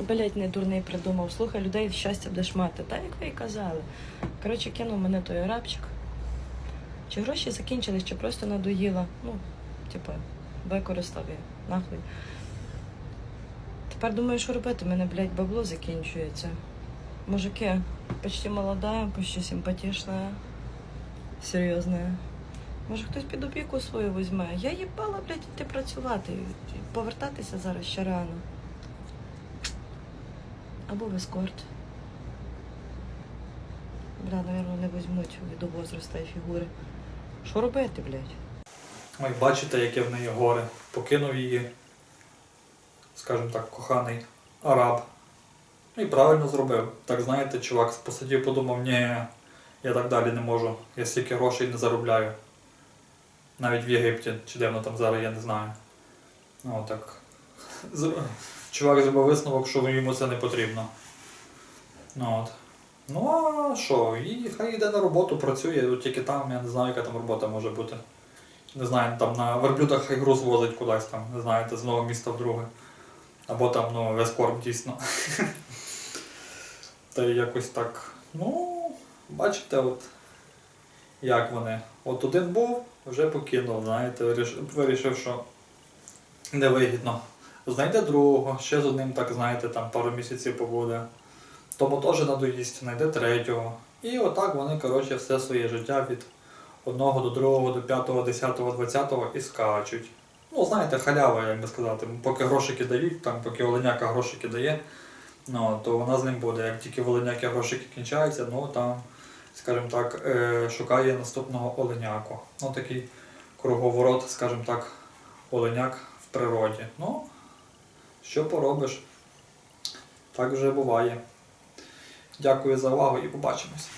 блять, не дурний придумав. Слухай, людей щастя будеш мати. Та як ви і казали. Коротше, кинув мене той арабчик. Чи гроші закінчились, чи просто надоїла. Ну, типу, використав я. Нахуй. Тепер думаю, що робити. У мене, блядь, бабло закінчується. Мужики, почти молодая, почти симпатичная, серйозна. Може хтось під опіку свою візьме. Я їбала, блядь, іти працювати. Повертатися зараз ще рано. Або в ескорт. Бля, напевно, не візьмуть від возраста і фігури. Що робити, блядь? Ой, бачите, яке в неї горе. Покинув її, скажімо так, коханий араб. Ну і правильно зробив. Так знаєте, чувак посидів, подумав, ні, я так далі не можу. Я стільки грошей не заробляю. Навіть в Єгипті, чи де воно там зараз, я не знаю. Ну так. Чувак зробив висновок, що йому це не потрібно. Ну от. Ну а що, і хай йде на роботу, працює, от тільки там, я не знаю, яка там робота може бути. Не знаю, там на верблюдах хай груз возить кудись там, не знаєте, з одного міста в друге. Або там, ну, весь корм дійсно. Та якось так. Ну, бачите, от як вони. От один був, вже покинув, знаєте, вирішив, що невигідно. Знайде другого, ще з одним, так знаєте, там пару місяців побуде. Тому теж надоїсть, знайде третього. І отак вони, коротше, все своє життя від одного до другого, до п'ятого, десятого, двадцятого і скачуть. Ну, знаєте, халява, як би сказати, поки грошики дають, там, поки Оленяка грошики дає, ну, то вона з ним буде. Як тільки Оленяки грошики кінчаються, ну там, скажімо так, е, шукає наступного Оленяку. Ну, такий круговорот, скажімо так, Оленяк в природі. Ну, що поробиш? Так вже буває. Дякую за увагу і побачимось.